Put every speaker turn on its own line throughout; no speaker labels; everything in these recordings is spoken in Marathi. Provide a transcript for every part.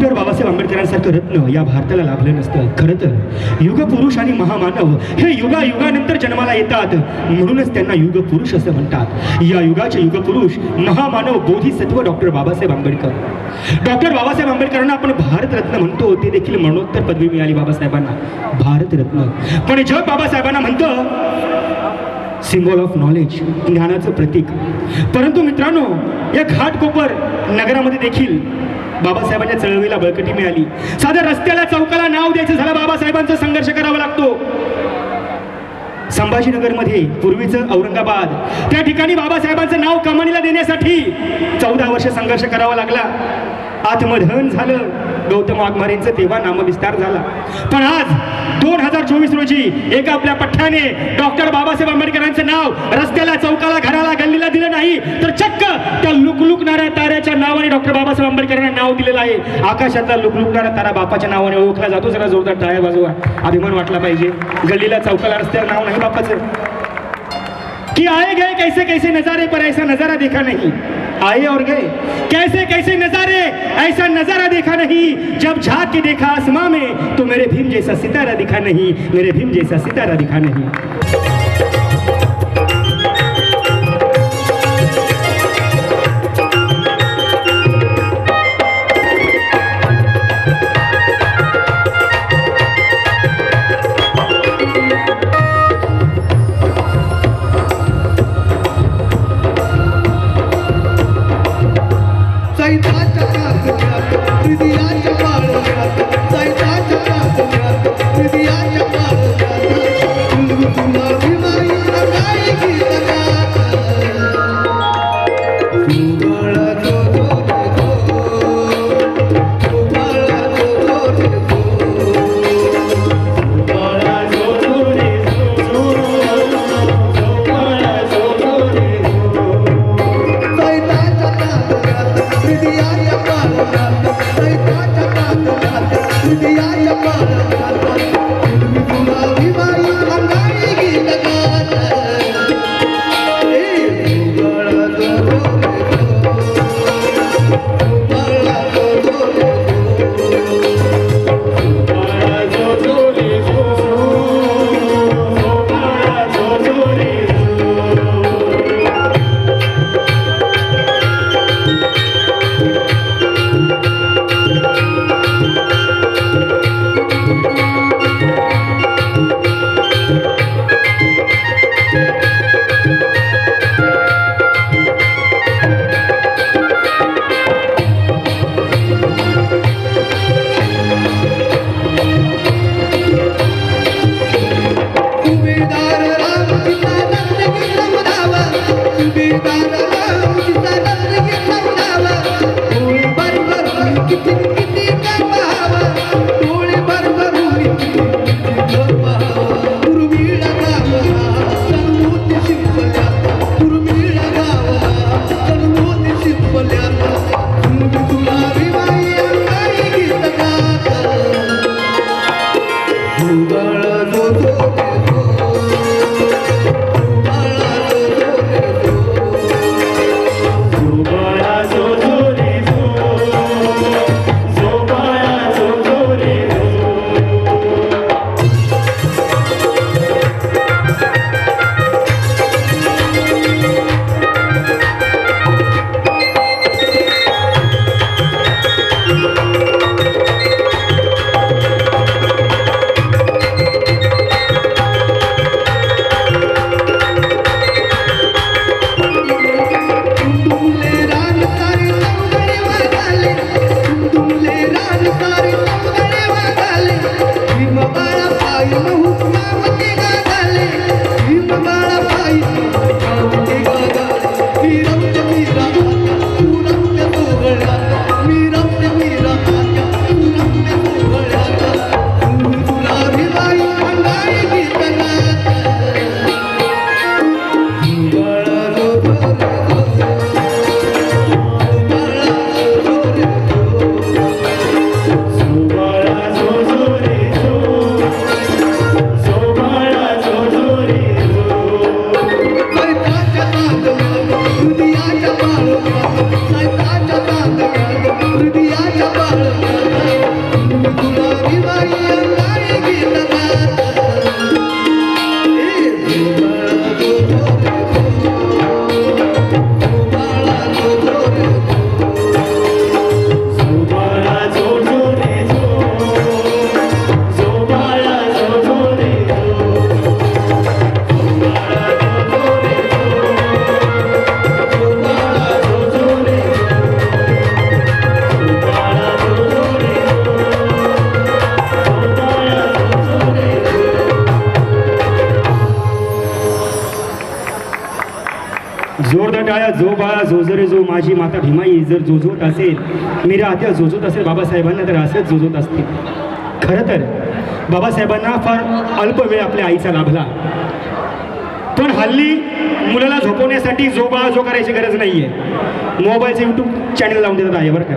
डॉक्टर बाबासाहेब आंबेडकरांसारखं रत्न या भारताला लाभलं नसतं. खरं तर युगपुरुष आणि महामानव हे युगा युगानंतर जन्माला येतात. म्हणूनच त्यांना युगपुरुष असं म्हणतात. या युगाचे युगपुरुष महामानव बोधिसत्व डॉक्टर बाबासाहेब आंबेडकर. डॉक्टर बाबासाहेब आंबेडकरांना आपण भारतरत्न म्हणतो ते देखील मरणोत्तर पदवी मिळाली बाबासाहेबांना. भारतरत्न पण जग बाबासाहेबांना म्हणतं सिम्बॉल ऑफ नॉलेज ज्ञानाचं प्रतीक. परंतु मित्रांनो या घाटकोपर नगरामध्ये देखील बाबासाहेबांच्या चळवळीला बळकटी मिळाली. साध्या रस्त्याला चौकाला नाव द्यायचं झालं बाबासाहेबांचा संघर्ष करावा लागतो. संभाजीनगरमध्ये पूर्वीचं औरंगाबाद. त्या ठिकाणी बाबासाहेबांचं नाव कमानीला देण्यासाठी चौदा वर्ष संघर्ष करावा लागला. आत्मधन झालं. गौतम वाघमारेंचं तेव्हा नामविस्तार झाला. पण आज दोन हजार चोवीस रोजी एका आपल्या पठ्ठाने डॉक्टर बाबासाहेब आंबेडकरांचं नाव रस्त्याला चौकाला घराला गल्लीला दिलं नाही तर चक्क त्या लुकलुकणाऱ्या ताऱ्याच्या नावाने डॉक्टर बाबासाहेब आंबेडकरांना नाव दिलेलं आहे. आकाशातला लुकलुकणारा तारा बापाच्या नावाने ओळखला जातो जरा जोरदार टाळ्या बाजूला अभिमान वाटला पाहिजे. गल्लीला चौकाला रस्त्याला नाव नाही बापाचं. कि आए गए कैसे कैसे नजारे पर ऐसा नजारा देखा नहीं. आए और गए. कैसे कैसे नजारे ऐसा नजारा देखा नहीं। जब झाक के देखा आसमां में तो मेरे भीम जैसा सितारा दिखा नहीं। मेरे भीम जैसा सितारा दिखा नहीं।
Sidiya Yamma Yamma Yamma
कंटाळा जो बाळा जो जरे जो माझी माता भीमाई जर जोजवत असेल मी आत्या जोजवत असेल बाबासाहेबांना तर असंच जोजवत असतील. खरं तर बाबासाहेबांना फार अल्प वेळ आपल्या आईचा लाभला. पण हल्ली मुलाला झोपवण्यासाठी जो बाळा जो करायची गरज नाही आहे मोबाईलचं यूट्यूब चॅनल लावून देतात आहे बरं का.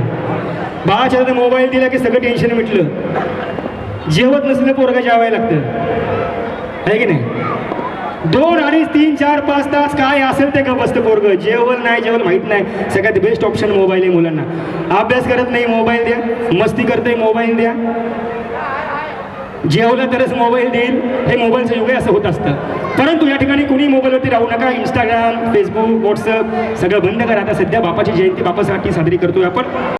बाळाच्या हातात मोबाईल दिला की सगळं टेन्शन मिटलं. जेवत नसलं पोरगा जेवायला लागतं. आहे की नाही? दोन अडीच तीन चार पाच तास काय असेल ते का बसतं पोरग. जेवण नाही जेवण माहीत नाही. सगळ्यात बेस्ट ऑप्शन मोबाईल आहे मुलांना. अभ्यास करत नाही मोबाईल द्या. मस्ती करते मोबाईल द्या. जेवलं तरच मोबाईल देईल. हे मोबाईलचं युग आहे असं होत असतं. परंतु या ठिकाणी कुणी मोबाईलवरती राहू नका. इंस्टाग्राम फेसबुक व्हॉट्सअप सगळं बंद करा. आता सध्या बापाची जयंती बापासाठी साजरी करतोय आपण.